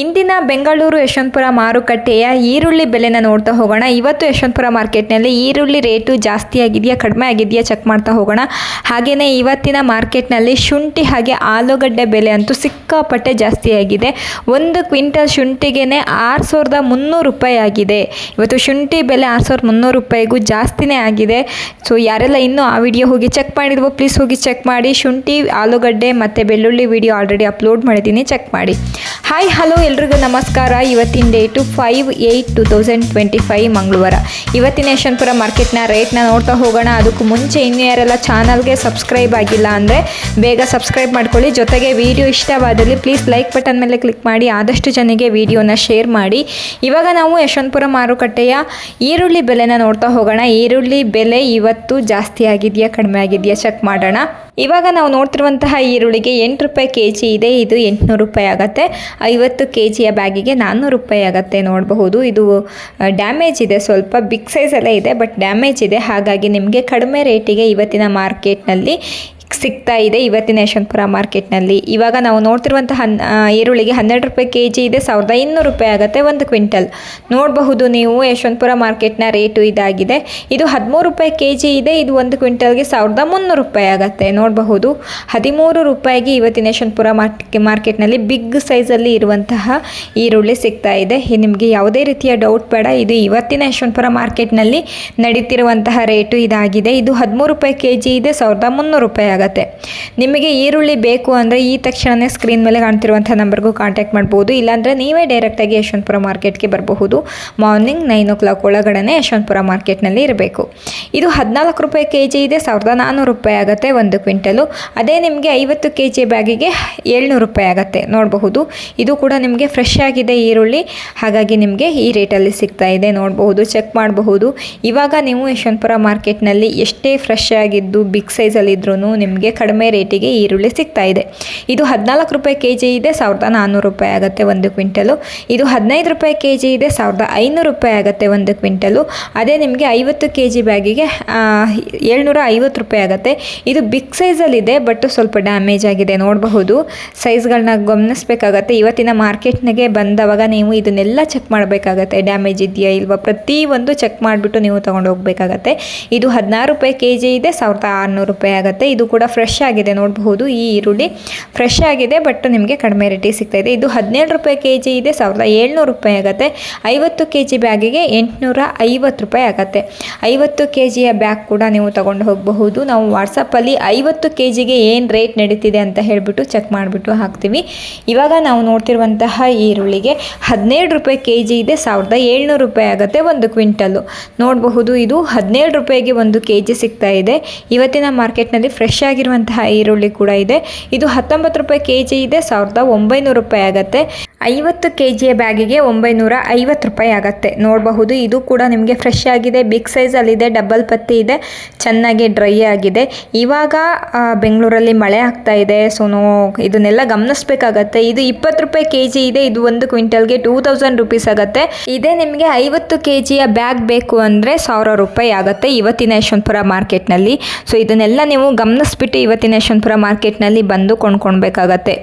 ಇಂದಿನ ಬೆಂಗಳೂರು ಯಶವಂತಪುರ ಮಾರುಕಟ್ಟೆಯ ಈರುಳ್ಳಿ ಬೆಲೆನ ನೋಡ್ತಾ ಹೋಗೋಣ. ಇವತ್ತು ಯಶವಂತಪುರ ಮಾರ್ಕೆಟ್ನಲ್ಲಿ ಈರುಳ್ಳಿ ರೇಟು ಜಾಸ್ತಿ ಆಗಿದೆಯಾ ಕಡಿಮೆ ಆಗಿದೆಯಾ ಚೆಕ್ ಮಾಡ್ತಾ ಹೋಗೋಣ. ಹಾಗೆಯೇ ಇವತ್ತಿನ ಮಾರ್ಕೆಟ್ನಲ್ಲಿ ಶುಂಠಿ ಹಾಗೆ ಆಲೂಗಡ್ಡೆ ಬೆಲೆ ಅಂತೂ ಸಿಕ್ಕಾಪಟ್ಟೆ ಜಾಸ್ತಿ ಆಗಿದೆ ಒಂದು ಕ್ವಿಂಟಲ್ ಶುಂಠಿಗೆ ಆರು ಸಾವಿರದ ಮುನ್ನೂರು ರೂಪಾಯಿ ಆಗಿದೆ ಇವತ್ತು ಶುಂಠಿ ಬೆಲೆ ಆರು ಸಾವಿರದ ಮುನ್ನೂರು ರೂಪಾಯಿಗೂ ಜಾಸ್ತಿನೇ ಆಗಿದೆ. ಸೊ ಯಾರೆಲ್ಲ ಇನ್ನೂ ಆ ವಿಡಿಯೋ ಹೋಗಿ ಚೆಕ್ ಮಾಡಿದ್ವೋ ಪ್ಲೀಸ್ ಹೋಗಿ ಚೆಕ್ ಮಾಡಿ. ಶುಂಠಿ, ಆಲೂಗಡ್ಡೆ ಮತ್ತು ಬೆಳ್ಳುಳ್ಳಿ ವಿಡಿಯೋ ಆಲ್ರೆಡಿ ಅಪ್ಲೋಡ್ ಮಾಡಿದ್ದೀನಿ ಚೆಕ್ ಮಾಡಿ. ಹಾಯ್ ಹಲೋ ಎಲ್ರಿಗೂ ನಮಸ್ಕಾರ. ಇವತ್ತಿನ date five eight two thousand twenty five ಮಂಗಳವಾರ. ಇವತ್ತಿನ ಯಶವಂತಪುರ ಮಾರ್ಕೆಟ್ನ ರೇಟ್ನ ನೋಡ್ತಾ ಹೋಗೋಣ. ಅದಕ್ಕೂ ಮುಂಚೆ ಇನ್ನೂ ಯಾರೆಲ್ಲ ಚಾನಲ್ಗೆ ಸಬ್ಸ್ಕ್ರೈಬ್ ಆಗಿಲ್ಲ ಅಂದರೆ ಬೇಗ ಸಬ್ಸ್ಕ್ರೈಬ್ ಮಾಡ್ಕೊಳ್ಳಿ. ಜೊತೆಗೆ ವಿಡಿಯೋ ಇಷ್ಟವಾದಲ್ಲಿ ಪ್ಲೀಸ್ ಲೈಕ್ ಬಟನ್ ಮೇಲೆ ಕ್ಲಿಕ್ ಮಾಡಿ. ಆದಷ್ಟು ಜನಕ್ಕೆ ವಿಡಿಯೋನ ಶೇರ್ ಮಾಡಿ. ಇವಾಗ ನಾವು ಯಶವಂತಪುರ ಮಾರುಕಟ್ಟೆಯ ಈರುಳ್ಳಿ ಬೆಲೆನ ನೋಡ್ತಾ ಹೋಗೋಣ. ಈರುಳ್ಳಿ ಬೆಲೆ ಇವತ್ತು ಜಾಸ್ತಿ ಆಗಿದೆಯಾ, ಕಡಿಮೆ ಆಗಿದೆಯಾ? ಚೆಕ್ ಮಾಡೋಣ. ಇವಾಗ ನಾವು ನೋಡ್ತಿರುವಂತಹ ಈರುಳ್ಳಿಗೆ ಎಂಟು ರೂಪಾಯಿ ಕೆ ಜಿ ಇದೆ. ಇದು ಎಂಟುನೂರು ರೂಪಾಯಿ ಆಗುತ್ತೆ. ಐವತ್ತು ಕೆ ಜಿಯ ಬ್ಯಾಗಿಗೆ ನಾನ್ನೂರು ರೂಪಾಯಿ ಆಗುತ್ತೆ ನೋಡಬಹುದು. ಇದು ಡ್ಯಾಮೇಜ್ ಇದೆ. ಸ್ವಲ್ಪ ಬಿಗ್ ಸೈಜಲ್ಲೇ ಇದೆ ಬಟ್ ಡ್ಯಾಮೇಜ್ ಇದೆ. ಹಾಗಾಗಿ ನಿಮಗೆ ಕಡಿಮೆ ರೇಟಿಗೆ ಇವತ್ತಿನ ಮಾರ್ಕೆಟ್ನಲ್ಲಿ ಸಿಗ್ತಾ ಇದೆ ಇವತ್ತಿನ ಯಶವಂತಪುರ ಮಾರ್ಕೆಟ್ನಲ್ಲಿ. ಇವಾಗ ನಾವು ನೋಡ್ತಿರುವಂಥ ಹನ್ ಈರುಳ್ಳಿಗೆ ಹನ್ನೆರಡು ರೂಪಾಯಿ ಕೆ ಜಿ ಇದೆ, ಸಾವಿರದ ಇನ್ನೂರು ರೂಪಾಯಿ ಆಗುತ್ತೆ ಒಂದು ಕ್ವಿಂಟಲ್. ನೋಡಬಹುದು ನೀವು ಯಶವಂತಪುರ ಮಾರ್ಕೆಟ್ನ ರೇಟು ಇದಾಗಿದೆ. ಇದು ಹದಿಮೂರು ರೂಪಾಯಿ ಕೆ ಜಿ ಇದೆ, ಇದು ಒಂದು ಕ್ವಿಂಟಲ್ಗೆ ಸಾವಿರದ ಮುನ್ನೂರು ರೂಪಾಯಿ ಆಗುತ್ತೆ. ನೋಡಬಹುದು ಹದಿಮೂರು ರೂಪಾಯಿಗೆ ಇವತ್ತಿನ ಯಶವಂತಪುರ ಮಾರ್ಕೆ, ಮಾರ್ಕೆಟ್ನಲ್ಲಿ ಬಿಗ್ ಸೈಜಲ್ಲಿ ಇರುವಂತಹ ಈರುಳ್ಳಿ ಸಿಗ್ತಾ ಇದೆ. ನಿಮಗೆ ಯಾವುದೇ ರೀತಿಯ ಡೌಟ್ ಬೇಡ, ಇದು ಇವತ್ತಿನ ಯಶವಂತಪುರ ಮಾರ್ಕೆಟ್ನಲ್ಲಿ ನಡೀತಿರುವಂತಹ ರೇಟು ಇದಾಗಿದೆ. ಇದು ಹದಿಮೂರು ರೂಪಾಯಿ ಕೆ ಜಿ ಇದೆ, ಸಾವಿರದ ಮುನ್ನೂರು ರೂಪಾಯಿ ಆಗುತ್ತೆ. ನಿಮಗೆ ಈರುಳ್ಳಿ ಬೇಕು ಅಂದರೆ ಈ ತಕ್ಷಣವೇ ಸ್ಕ್ರೀನ್ ಮೇಲೆ ಕಾಣ್ತಿರುವಂಥ ನಂಬರ್ಗೂ ಕಾಂಟ್ಯಾಕ್ಟ್ ಮಾಡ್ಬೋದು. ಇಲ್ಲಾಂದರೆ ನೀವೇ ಡೈರೆಕ್ಟಾಗಿ ಯಶವಂತಪುರ ಮಾರ್ಕೆಟ್ಗೆ ಬರಬಹುದು. ಮಾರ್ನಿಂಗ್ ನೈನ್ ಓ ಕ್ಲಾಕ್ ಒಳಗಡೆ ಯಶವಂತಪುರ ಮಾರ್ಕೆಟ್ನಲ್ಲಿ ಇರಬೇಕು. ಇದು ಹದಿನಾಲ್ಕು ರೂಪಾಯಿ ಕೆ ಜಿ ಇದೆ, ಸಾವಿರದ ನಾನ್ನೂರು ರೂಪಾಯಿ ಆಗುತ್ತೆ ಒಂದು ಕ್ವಿಂಟಲು. ಅದೇ ನಿಮಗೆ ಐವತ್ತು ಕೆ ಜಿ ಬ್ಯಾಗಿಗೆ ಏಳ್ನೂರು ರೂಪಾಯಿ ಆಗುತ್ತೆ. ನೋಡಬಹುದು. ಇದು ಕೂಡ ನಿಮಗೆ ಫ್ರೆಶ್ ಆಗಿದೆ ಈರುಳ್ಳಿ. ಹಾಗಾಗಿ ನಿಮಗೆ ಈ ರೇಟಲ್ಲಿ ಸಿಗ್ತಾ ಇದೆ. ನೋಡಬಹುದು. ಚೆಕ್ ಮಾಡಬಹುದು. ಇವಾಗ ನೀವು ಯಶವಂತಪುರ ಮಾರ್ಕೆಟ್ನಲ್ಲಿ ಎಷ್ಟೇ ಫ್ರೆಶ್ ಆಗಿದ್ದು ಬಿಗ್ ಸೈಜಲ್ಲಿ ಇದ್ರೂ ನಿಮಗೆ ಕಡಿಮೆ ರೇಟಿಗೆ ಈರುಳ್ಳಿ ಸಿಗ್ತಾ ಇದೆ. ಇದು ಹದಿನಾಲ್ಕು ರೂಪಾಯಿ ಕೆ ಜಿ ಇದೆ, ಸಾವಿರದ ನಾನ್ನೂರು ರೂಪಾಯಿ ಆಗುತ್ತೆ ಒಂದು ಕ್ವಿಂಟಲು. ಇದು ಹದಿನೈದು ರೂಪಾಯಿ ಕೆ ಜಿ ಇದೆ, ಸಾವಿರದ ಐನೂರು ರೂಪಾಯಿ ಆಗುತ್ತೆ ಒಂದು ಕ್ವಿಂಟಲು. ಅದೇ ನಿಮಗೆ ಐವತ್ತು ಕೆ ಜಿ ಬ್ಯಾಗಿಗೆ ಏಳ್ನೂರ ಐವತ್ತು ರೂಪಾಯಿ ಆಗುತ್ತೆ. ಇದು ಬಿಗ್ ಸೈಜಲ್ಲಿದೆ ಬಟ್ ಸ್ವಲ್ಪ ಡ್ಯಾಮೇಜ್ ಆಗಿದೆ, ನೋಡಬಹುದು. ಸೈಜ್ಗಳನ್ನ ಗಮನಿಸಬೇಕಾಗತ್ತೆ. ಇವತ್ತಿನ ಮಾರ್ಕೆಟ್ನಾಗೆ ಬಂದವಾಗ ನೀವು ಇದನ್ನೆಲ್ಲ ಚೆಕ್ ಮಾಡಬೇಕಾಗತ್ತೆ. ಡ್ಯಾಮೇಜ್ ಇದೆಯಾ ಇಲ್ವಾ? ಪ್ರತಿಯೊಂದು ಚೆಕ್ ಮಾಡಿಬಿಟ್ಟು ನೀವು ತೊಗೊಂಡು ಹೋಗಬೇಕಾಗತ್ತೆ. ಇದು ಹದಿನಾರು ರೂಪಾಯಿ ಕೆ ಜಿ ಇದೆ, ಸಾವಿರದ ಆರುನೂರು ರೂಪಾಯಿ ಆಗುತ್ತೆ. ಇದು ಕೂಡ ಫ್ರೆಶ್ ಆಗಿದೆ, ನೋಡಬಹುದು. ಈ ಈರುಳ್ಳಿ ಫ್ರೆಶ್ ಆಗಿದೆ ಬಟ್ ನಿಮಗೆ ಕಡಿಮೆ ರೇಟಿಗೆ ಸಿಗ್ತಾ ಇದೆ. ಇದು ಹದಿನೇಳು ರೂಪಾಯಿ ಕೆ ಜಿ ಇದೆ, ಸಾವಿರದ ಏಳ್ನೂರು ರೂಪಾಯಿ ಆಗುತ್ತೆ. ಐವತ್ತು ಕೆ ಜಿ ಬ್ಯಾಗಿಗೆ ಎಂಟುನೂರ ಐವತ್ತು ರೂಪಾಯಿ ಆಗುತ್ತೆ. ಐವತ್ತು ಕೆ ಜಿಯ ಬ್ಯಾಗ್ ಕೂಡ ನೀವು ತಗೊಂಡು ಹೋಗಬಹುದು. ನಾವು ವಾಟ್ಸಪ್ಪಲ್ಲಿ ಐವತ್ತು ಕೆ ಜಿಗೆ ಏನು ರೇಟ್ ನಡೀತಿದೆ ಅಂತ ಹೇಳಿಬಿಟ್ಟು ಚೆಕ್ ಮಾಡಿಬಿಟ್ಟು ಹಾಕ್ತೀವಿ. ಇವಾಗ ನಾವು ನೋಡ್ತಿರುವಂತಹ ಈರುಳ್ಳಿಗೆ ಹದಿನೇಳು ರೂಪಾಯಿ ಕೆ ಜಿ ಇದೆ, ಸಾವಿರದ ಏಳ್ನೂರು ರೂಪಾಯಿ ಆಗುತ್ತೆ ಒಂದು ಕ್ವಿಂಟಲ್ಲು ನೋಡಬಹುದು, ಇದು ಹದಿನೇಳು ರೂಪಾಯಿಗೆ ಒಂದು ಕೆ ಜಿ ಸಿಗ್ತಾ ಇದೆ. ಇವತ್ತಿನ ಮಾರ್ಕೆಟ್ನಲ್ಲಿ ಫ್ರೆಶ್ ಆಗಿರುವಂತಹ ಈರುಳ್ಳಿ ಕೂಡ ಇದೆ. ಇದು ಹತ್ತೊಂಬತ್ತು ರೂಪಾಯಿ ಕೆ ಜಿ ಇದೆ ಸಾವಿರದ ಒಂಬೈನೂರು ರೂಪಾಯಿ ಆಗುತ್ತೆ. ಐವತ್ತು ಕೆ ಜಿಯ ಬ್ಯಾಗಿಗೆ ಒಂಬೈನೂರ ಐವತ್ತು ರೂಪಾಯಿ ಆಗುತ್ತೆ. ನೋಡಬಹುದು, ಇದು ಕೂಡ ನಿಮಗೆ ಫ್ರೆಶ್ ಆಗಿದೆ. ಬಿಗ್ ಸೈಜಲ್ಲಿದೆ ಡಬಲ್ ಪತ್ತಿ ಇದೆ, ಚೆನ್ನಾಗಿ ಡ್ರೈ ಆಗಿದೆ. ಇವಾಗ ಬೆಂಗಳೂರಲ್ಲಿ ಮಳೆ ಆಗ್ತಾ ಇದೆ. ಸೊ ನೋ ಇದನ್ನೆಲ್ಲ ಗಮನಿಸಬೇಕಾಗತ್ತೆ. ಇದು ಇಪ್ಪತ್ತು ರೂಪಾಯಿ ಕೆ ಜಿ ಇದೆ. ಇದು ಒಂದು ಕ್ವಿಂಟಲ್ಗೆ ಟೂ ತೌಸಂಡ್ ರುಪೀಸ್ ಆಗುತ್ತೆ. ಇದೇ ನಿಮಗೆ ಐವತ್ತು ಕೆ ಜಿಯ ಬ್ಯಾಗ್ ಬೇಕು ಅಂದರೆ ಸಾವಿರ ರೂಪಾಯಿ ಆಗುತ್ತೆ ಇವತ್ತಿನ ಯಶವಂತಪುರ ಮಾರ್ಕೆಟ್ನಲ್ಲಿ. ಸೊ ಇದನ್ನೆಲ್ಲ ನೀವು ಗಮನಿಸ್ಬಿಟ್ಟು ಇವತ್ತಿನ ಯಶವಂತಪುರ ಮಾರ್ಕೆಟ್ನಲ್ಲಿ ಬಂದು ಕೊಂಡ್ಕೊಳ್ಬೇಕಾಗತ್ತೆ.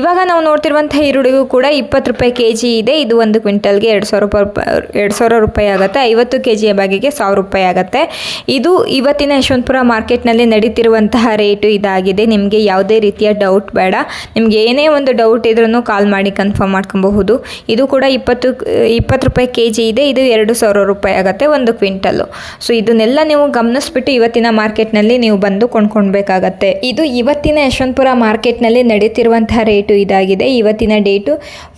ಇವಾಗ ನಾವು ನೋಡ್ತಿರುವಂಥ ಈರುಳ್ಳಿಗೂ ಕೂಡ ಇಪ್ಪತ್ತು ರೂಪಾಯಿ ಕೆ ಜಿ ಇದೆ. ಇದು ಒಂದು ಕ್ವಿಂಟಲ್ಗೆ ಎರಡು ಸಾವಿರ ರೂಪಾಯಿ ಎರಡು ಸಾವಿರ ರೂಪಾಯಿ ಆಗುತ್ತೆ. ಐವತ್ತು ಕೆ ಜಿಯ ಬಾಗಿಗೆ ಸಾವಿರ ರೂಪಾಯಿ ಆಗುತ್ತೆ. ಇದು ಇವತ್ತಿನ ಯಶವಂತಪುರ ಮಾರ್ಕೆಟ್ನಲ್ಲಿ ನಡೀತಿರುವಂತಹ ರೇಟು ಇದಾಗಿದೆ. ನಿಮಗೆ ಯಾವುದೇ ರೀತಿಯ ಡೌಟ್ ಬೇಡ. ನಿಮಗೆ ಏನೇ ಒಂದು ಡೌಟ್ ಇದ್ರೂ ಕಾಲ್ ಮಾಡಿ ಕನ್ಫರ್ಮ್ ಮಾಡ್ಕೊಬಹುದು. ಇದು ಕೂಡ ಇಪ್ಪತ್ತು ಇಪ್ಪತ್ತು ರೂಪಾಯಿ ಕೆ ಜಿ ಇದೆ. ಇದು ಎರಡು ಸಾವಿರ ರೂಪಾಯಿ ಆಗುತ್ತೆ ಒಂದು ಕ್ವಿಂಟಲ್ಲು. ಸೊ, ಇದನ್ನೆಲ್ಲ ನೀವು ಗಮನಿಸ್ಬಿಟ್ಟು ಇವತ್ತಿನ ಮಾರ್ಕೆಟ್ನಲ್ಲಿ ನೀವು ಬಂದು ಕೊಂಡ್ಕೊಳ್ಬೇಕಾಗತ್ತೆ ಇದು ಇವತ್ತಿನ ಯಶವಂತಪುರ ಮಾರ್ಕೆಟ್ನಲ್ಲಿ ನಡೀತಿರುವಂತಹ ರೇಟು ಇದಾಗಿದೆ. ಇವತ್ತಿನ date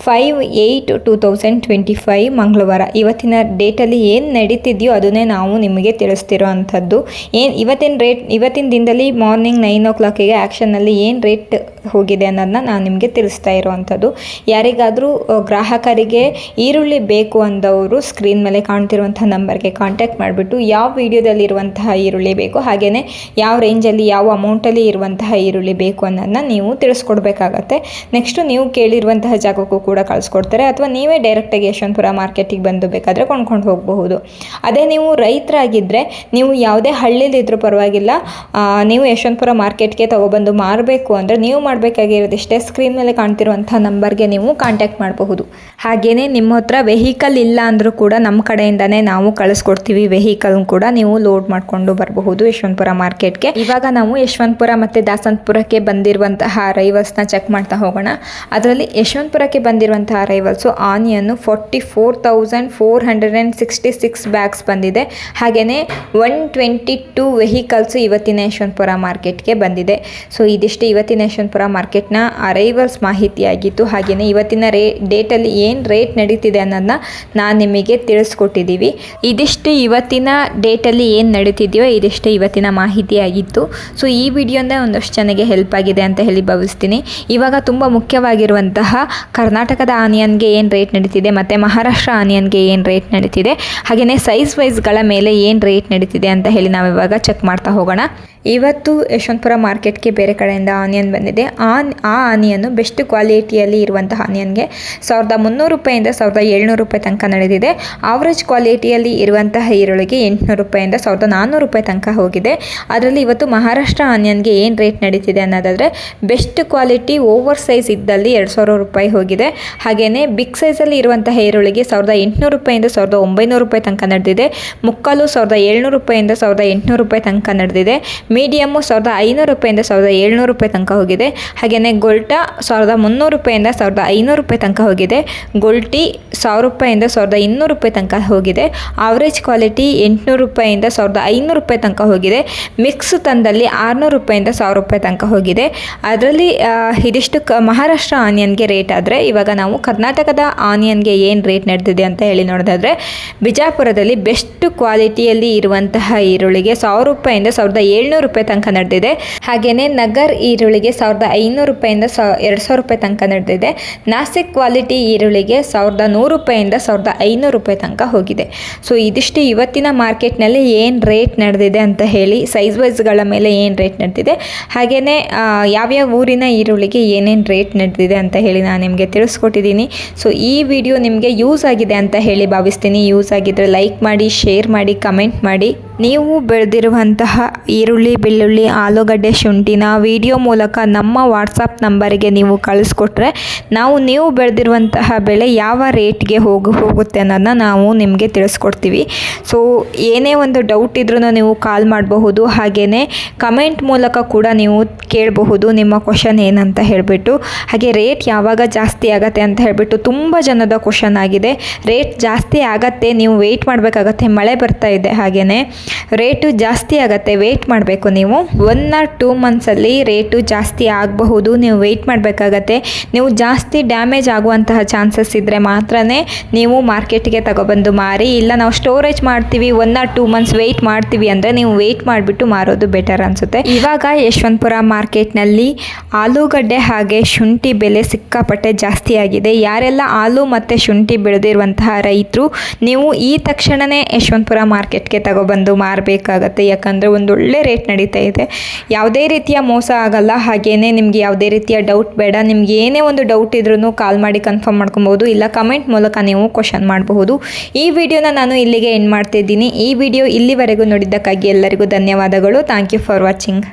five eight two thousand twenty five ಮಂಗಳವಾರ. ಇವತ್ತಿನ ಡೇಟಲ್ಲಿ ಏನು ನಡೀತಿದೆಯೋ ಅದನ್ನೇ ನಾವು ನಿಮಗೆ ತಿಳಿಸ್ತಿರೋ ಅಂಥದ್ದು. ಏನು ಇವತ್ತಿನ ರೇಟ್, ಇವತ್ತಿನ ದಿನದಲ್ಲಿ ಮಾರ್ನಿಂಗ್ ನೈನ್ ಓ ಕ್ಲಾಕಿಗೆ ಆ್ಯಕ್ಷನ್ನಲ್ಲಿ ಏನು ರೇಟ್ ಹೋಗಿದೆ ಅನ್ನೋದನ್ನ ನಾನು ನಿಮಗೆ ತಿಳಿಸ್ತಾ ಇರೋವಂಥದ್ದು. ಯಾರಿಗಾದರೂ ಗ್ರಾಹಕರಿಗೆ ಈರುಳ್ಳಿ ಬೇಕು ಅಂದವರು ಸ್ಕ್ರೀನ್ ಮೇಲೆ ಕಾಣ್ತಿರುವಂಥ ನಂಬರ್ಗೆ ಕಾಂಟ್ಯಾಕ್ಟ್ ಮಾಡಿಬಿಟ್ಟು ಯಾವ ವಿಡಿಯೋದಲ್ಲಿರುವಂತಹ ಈರುಳ್ಳಿ ಬೇಕು ಹಾಗೆಯೇ ಯಾವ ರೇಂಜಲ್ಲಿ ಯಾವ ಅಮೌಂಟಲ್ಲಿ ಇರುವಂತಹ ಈರುಳ್ಳಿ ಬೇಕು ಅನ್ನೋದನ್ನ ನೀವು ತಿಳಿಸ್ಕೊಡ್ಬೇಕಾಗತ್ತೆ. ನೆಕ್ಸ್ಟು ನೀವು ಕೇಳಿರುವಂತಹ ಜಾಗಕ್ಕೂ ಕೂಡ ಕಳಿಸ್ಕೊಡ್ತಾರೆ, ಅಥವಾ ನೀವೇ ಡೈರೆಕ್ಟಾಗಿ ಯಶವಂತಪುರ ಮಾರ್ಕೆಟಿಗೆ ಬಂದು ಬೇಕಾದರೆ ಕೊಂಡ್ಕೊಂಡು ಹೋಗಬಹುದು. ಅದೇ ನೀವು ರೈತರಾಗಿದ್ದರೆ ನೀವು ಯಾವುದೇ ಹಳ್ಳಿಲಿದ್ದರೂ ಪರವಾಗಿಲ್ಲ ನೀವು ಯಶವಂತಪುರ ಮಾರ್ಕೆಟ್ಗೆ ತಗೊಬಂದು ಮಾರಬೇಕು ಅಂದರೆ ನೀವು ಮಾಡಬೇಕಾಗಿರೋದಿಷ್ಟೇ ಸ್ಕ್ರೀನ್ ಮೇಲೆ ಕಾಣ್ತಿರುವಂಥ ನಂಬರ್ಗೆ ನೀವು ಕಾಂಟ್ಯಾಕ್ಟ್ ಮಾಡಬಹುದು. ಹಾಗೆಯೇ ನಿಮ್ಮ ಹತ್ರ ವೆಹಿಕಲ್ ಇಲ್ಲ ಅಂದರೂ ಕೂಡ ನಮ್ಮ ಕಡೆಯಿಂದನೇ ನಾವು ಕಳಿಸ್ಕೊಡ್ತೀವಿ. ವೆಹಿಕಲ್ ಕೂಡ ನೀವು ಲೋಡ್ ಮಾಡಿಕೊಂಡು ಬರಬಹುದು ಯಶವಂತಪುರ ಮಾರ್ಕೆಟ್ಗೆ ಇವಾಗ ನಾವು ಯಶವಂತಪುರ ಮತ್ತು ದಾಸಂತಪುರಕ್ಕೆ ಬಂದಿರುವಂತಹ ರೈವಲ್ಸ್ನ ಚೆಕ್ ಮಾಡ್ತಾ ಹೋಗೋಣ. ಅದರಲ್ಲಿ ಯಶವಂತಪುರಕ್ಕೆ ಬಂದಿರುವಂತಹ arrivals onion forty four thousand four hundred and sixty six bags ಬಂದಿದೆ. ಹಾಗೆಯೇ ಒನ್ ಟ್ವೆಂಟಿ ಟೂ ವೆಹಿಕಲ್ಸು ಇವತ್ತಿನ ಯಶವಂತಪುರ ಮಾರ್ಕೆಟ್ಗೆ ಬಂದಿದೆ. ಸೊ ಇದಿಷ್ಟು ಇವತ್ತಿನ ಯಶವಂತಪುರ ಮಾರ್ಕೆಟ್ನ ಅರೈವಲ್ಸ್ ಮಾಹಿತಿಯಾಗಿತ್ತು. ಹಾಗೆಯೇ ಇವತ್ತಿನ ರೇ, ಡೇಟಲ್ಲಿ ಏನು ರೇಟ್ ನಡೀತಿದೆ ಅನ್ನೋದನ್ನ ನಾನು ನಿಮಗೆ ತಿಳಿಸ್ಕೊಟ್ಟಿದ್ದೀವಿ. ಇದಿಷ್ಟು ಇವತ್ತಿನ ಡೇಟಲ್ಲಿ ಏನು ನಡೀತಿದೆಯೋ ಇದಿಷ್ಟು ಇವತ್ತಿನ ಮಾಹಿತಿಯಾಗಿತ್ತು. ಸೊ, ಈ ವಿಡಿಯೋಯಿಂದ ಒಂದಷ್ಟು ಜನಕ್ಕೆ ಹೆಲ್ಪ್ ಆಗಿದೆ ಅಂತ ಹೇಳಿ ಭಾವಿಸ್ತೀನಿ. ಇವಾಗ ತುಂಬ ಮುಖ್ಯವಾಗಿರುವಂತಹ ಕರ್ನಾಟಕದ ಆನಿಯನ್ಗೆ ಏನು ರೇಟ್ ನಡೀತಿದೆ, ಮತ್ತು ಮಹಾರಾಷ್ಟ್ರ ಆನಿಯನ್ಗೆ ಏನು ರೇಟ್ ನಡೀತಿದೆ ಹಾಗೆಯೇ ಸೈಜ್ ವೈಸ್ಗಳ ಮೇಲೆ ಏನು ರೇಟ್ ನಡೀತಿದೆ ಅಂತ ಹೇಳಿ ನಾವು ಇವಾಗ ಚೆಕ್ ಮಾಡ್ತಾ ಹೋಗೋಣ. ಇವತ್ತು ಯಶವಂತಪುರ ಮಾರ್ಕೆಟ್ಗೆ ಬೇರೆ ಕಡೆಯಿಂದ ಆನಿಯನ್ ಬಂದಿದೆ. ಆ ಆ ಆನಿಯನ್ನು ಬೆಸ್ಟ್ ಕ್ವಾಲಿಟಿಯಲ್ಲಿ ಇರುವಂತಹ ಆನಿಯನ್ಗೆ ಸಾವಿರದ ಮುನ್ನೂರು ರೂಪಾಯಿಂದ ಸಾವಿರದ ಏಳ್ನೂರು ರೂಪಾಯಿ ತನಕ ನಡೆದಿದೆ. ಆವ್ರೇಜ್ ಕ್ವಾಲಿಟಿಯಲ್ಲಿ ಇರುವಂತಹ ಈರುಳ್ಳಿಗೆ ಎಂಟುನೂರು ರೂಪಾಯಿಂದ ಸಾವಿರದ ನಾನ್ನೂರು ರೂಪಾಯಿ ತನಕ ಹೋಗಿದೆ. ಅದರಲ್ಲಿ ಇವತ್ತು ಮಹಾರಾಷ್ಟ್ರ ಆನಿಯನ್ಗೆ ಏನು ರೇಟ್ ನಡೀತಿದೆ ಅನ್ನೋದಾದರೆ, ಬೆಸ್ಟ್ ಕ್ವಾಲಿಟಿ ಓವರ್ ಸೈಜ್ ಇದ್ದಲ್ಲಿ ಎರಡು ಸಾವಿರ ರೂಪಾಯಿ ಹೋಗಿದೆ. ಹಾಗೆಯೇ ಬಿಗ್ ಸೈಜಲ್ಲಿ ಇರುವಂತಹ ಈರುಳ್ಳಿಗೆ ಸಾವಿರದ ಎಂಟುನೂರು ರೂಪಾಯಿಂದ ಸಾವಿರದ ಒಂಬೈನೂರು ರೂಪಾಯಿ ತನಕ ನಡೆದಿದೆ. ಮುಕ್ಕಾಲು ಸಾವಿರದ ಏಳ್ನೂರು ರೂಪಾಯಿಂದ ಸಾವಿರದ ಎಂಟುನೂರು ರೂಪಾಯಿ ತನಕ ನಡೆದಿದೆ. ಮೀಡಿಯಮ್ಮು ಸಾವಿರದ ಐನೂರು ರೂಪಾಯಿಂದ ಸಾವಿರದ ಏಳ್ನೂರು ರೂಪಾಯಿ ತನಕ ಹೋಗಿದೆ. ಹಾಗೆಯೇ ಗೊಲ್ಟಾ ಸಾವಿರದ ಮುನ್ನೂರು ರೂಪಾಯಿಂದ ಸಾವಿರದ ಐನೂರು ರೂಪಾಯಿ ತನಕ ಹೋಗಿದೆ. ಗೋಲ್ಟಿ ಸಾವಿರ ರೂಪಾಯಿಂದ ಸಾವಿರದ ಇನ್ನೂರು ರೂಪಾಯಿ ತನಕ ಹೋಗಿದೆ. ಆವ್ರೇಜ್ ಕ್ವಾಲಿಟಿ ಎಂಟುನೂರು ರೂಪಾಯಿಂದ ಸಾವಿರದ ಐನೂರು ರೂಪಾಯಿ ತನಕ ಹೋಗಿದೆ. ಮಿಕ್ಸ್ ತಂದಲ್ಲಿ ಆರುನೂರು ರೂಪಾಯಿಂದ ಸಾವಿರ ರೂಪಾಯಿ ತನಕ ಹೋಗಿದೆ. ಅದರಲ್ಲಿ ಇದಿಷ್ಟು ಕ, ಮಹಾರಾಷ್ಟ್ರ ಆನಿಯನ್ಗೆ ರೇಟ್ ಆದರೆ, ಇವಾಗ ನಾವು ಕರ್ನಾಟಕದ ಆನಿಯನ್ಗೆ ಏನು ರೇಟ್ ನಡೆದಿದೆ ಅಂತ ಹೇಳಿ ನೋಡೋದಾದರೆ, ಬಿಜಾಪುರದಲ್ಲಿ ಬೆಸ್ಟ್ ಕ್ವಾಲಿಟಿಯಲ್ಲಿ ಇರುವಂತಹ ಈರುಳ್ಳಿಗೆ ಸಾವಿರ ರೂಪಾಯಿಂದ ಸಾವಿರದ ಏಳ್ನೂರು ರೂಪಾಯಿ ತನಕ ನಡೆದಿದೆ. ಹಾಗೆಯೇ ನಗರ್ ಈರುಳ್ಳಿಗೆ ಸಾವಿರದ ಐನೂರು ರೂಪಾಯಿಂದ ಸಾ, ಎರಡು ಸಾವಿರ ರೂಪಾಯಿ ತನಕ ನಡೆದಿದೆ. ನಾಸಿಕ್ ಕ್ವಾಲಿಟಿ ಈರುಳ್ಳಿಗೆ ಸಾವಿರದ ನೂರು ರೂಪಾಯಿಂದ ಸಾವಿರದ ಐನೂರು ರೂಪಾಯಿ ತನಕ ಹೋಗಿದೆ. ಸೊ, ಇದಿಷ್ಟು ಇವತ್ತಿನ ಮಾರ್ಕೆಟ್ನಲ್ಲಿ ಏನು ರೇಟ್ ನಡೆದಿದೆ ಅಂತ ಹೇಳಿ, ಸೈಜ್ ವೈಸ್ಗಳ ಮೇಲೆ ಏನು ರೇಟ್ ನಡೆದಿದೆ ಹಾಗೆಯೇ ಯಾವ್ಯಾವ ಊರಿನ ಈರುಳ್ಳಿಗೆ ಏನೇನು ರೇಟ್ ನಡೆದಿದೆ ಅಂತ ಹೇಳಿ ನಾನು ನಿಮಗೆ ತಿಳಿಸ್ಕೊಟ್ಟಿದ್ದೀನಿ. ಸೊ, ಈ ವಿಡಿಯೋ ನಿಮಗೆ ಯೂಸ್ ಆಗಿದೆ ಅಂತ ಹೇಳಿ ಭಾವಿಸ್ತೀನಿ. ಯೂಸ್ ಆಗಿದ್ದರೆ ಲೈಕ್ ಮಾಡಿ, ಶೇರ್ ಮಾಡಿ, ಕಮೆಂಟ್ ಮಾಡಿ. ನೀವು ಬೆಳೆದಿರುವಂತಹ ಈರುಳ್ಳಿ ಬೆಳ್ಳುಳ್ಳಿ, ಆಲೂಗಡ್ಡೆ, ಶುಂಠಿನ ವಿಡಿಯೋ ಮೂಲಕ ನಮ್ಮ ವಾಟ್ಸಪ್ ನಂಬರಿಗೆ ನೀವು ಕಳಿಸ್ಕೊಟ್ರೆ ನಾವು ನೀವು ಬೆಳೆದಿರುವಂತಹ ಬೆಳೆ ಯಾವ ರೇಟ್ಗೆ ಹೋಗಿ, ಹೋಗುತ್ತೆ ಅನ್ನೋದನ್ನ ನಾವು ನಿಮಗೆ ತಿಳಿಸ್ಕೊಡ್ತೀವಿ. ಸೊ ಏನೇ ಒಂದು ಡೌಟ್ ಇದ್ರೂ ನೀವು ಕಾಲ್ ಮಾಡಬಹುದು. ಹಾಗೆಯೇ ಕಮೆಂಟ್ ಮೂಲಕ ಕೂಡ ನೀವು ಕೇಳಬಹುದು ನಿಮ್ಮ ಕ್ವಶನ್ ಏನಂತ ಹೇಳಿಬಿಟ್ಟು. ಹಾಗೆ ರೇಟ್ ಯಾವಾಗ ಜಾಸ್ತಿ ಆಗತ್ತೆ ಅಂತ ಹೇಳಿಬಿಟ್ಟು ತುಂಬ ಜನದ ಕ್ವಶನ್ ಆಗಿದೆ. ರೇಟ್ ಜಾಸ್ತಿ ಆಗತ್ತೆ, ನೀವು ವೆಯ್ಟ್ ಮಾಡಬೇಕಾಗತ್ತೆ, ಮಳೆ ಬರ್ತಾ ಇದೆ ಹಾಗೆಯೇ ರೇಟು ಜಾಸ್ತಿ ಆಗತ್ತೆ ವೆಯ್ಟ್ ಮಾಡಬೇಕು. ನೀವು. ಒನ್ ಆರ್ ಟೂ ಮಂತ್ಸಲ್ಲಿ ರೇಟು ಜಾಸ್ತಿ ಆಗಬಹುದು. ನೀವು ವೆಯ್ಟ್ ಮಾಡಬೇಕಾಗತ್ತೆ. ನೀವು ಜಾಸ್ತಿ ಡ್ಯಾಮೇಜ್ ಆಗುವಂತಹ ಚಾನ್ಸಸ್ ಇದ್ದರೆ ಮಾತ್ರ ನೀವು ಮಾರ್ಕೆಟ್ಗೆ ತಗೊಬಂದು ಮಾರಿ. ಇಲ್ಲ ನಾವು ಸ್ಟೋರೇಜ್ ಮಾಡ್ತೀವಿ one or two months wait ಮಾಡ್ತೀವಿ ಅಂದರೆ ನೀವು ವೆಯ್ಟ್ ಮಾಡಿಬಿಟ್ಟು ಮಾರೋದು ಬೆಟರ್ ಅನಿಸುತ್ತೆ. ಇವಾಗ ಯಶವಂತಪುರ ಮಾರ್ಕೆಟ್ನಲ್ಲಿ ಆಲೂಗಡ್ಡೆ ಹಾಗೆ ಶುಂಠಿ ಬೆಲೆ ಸಿಕ್ಕಾಪಟ್ಟೆ ಜಾಸ್ತಿ ಆಗಿದೆ. ಯಾರೆಲ್ಲ ಆಲೂ ಮತ್ತು ಶುಂಠಿ ಬೆಳೆದಿರುವಂತಹ ರೈತರು, ನೀವು ಈ ತಕ್ಷಣವೇ ಯಶವಂತಪುರ ಮಾರ್ಕೆಟ್ಗೆ ತಗೊಬಂದು ಮಾರಬೇಕಾಗತ್ತೆ. ಯಾಕಂದರೆ ಒಂದು ಒಳ್ಳೆ ರೇಟ್ ನಡೀತಾ ಇದೆ. ಯಾವುದೇ ರೀತಿಯ ಮೋಸ ಆಗಲ್ಲ, ಹಾಗೇನೆ ನಿಮಗೆ ಯಾವುದೇ ರೀತಿಯ ಡೌಟ್ ಬೇಡ. ನಿಮ್ಗೆ ಏನೇ ಒಂದು ಡೌಟ್ ಇದ್ರೂ ಕಾಲ್ ಮಾಡಿ ಕನ್ಫರ್ಮ್ ಮಾಡ್ಕೊಬೋದು, ಇಲ್ಲ ಕಮೆಂಟ್ ಮೂಲಕ ನೀವು ಕ್ವಶನ್ ಮಾಡಬಹುದು. ಈ ವಿಡಿಯೋನ ನಾನು ಇಲ್ಲಿಗೆ ಎಂಡ್ ಮಾಡ್ತಿದ್ದೀನಿ ಈ ವಿಡಿಯೋ ಇಲ್ಲಿವರೆಗೂ ನೋಡಿದ್ದಕ್ಕಾಗಿ ಎಲ್ಲರಿಗೂ ಧನ್ಯವಾದಗಳು. Thank you for watching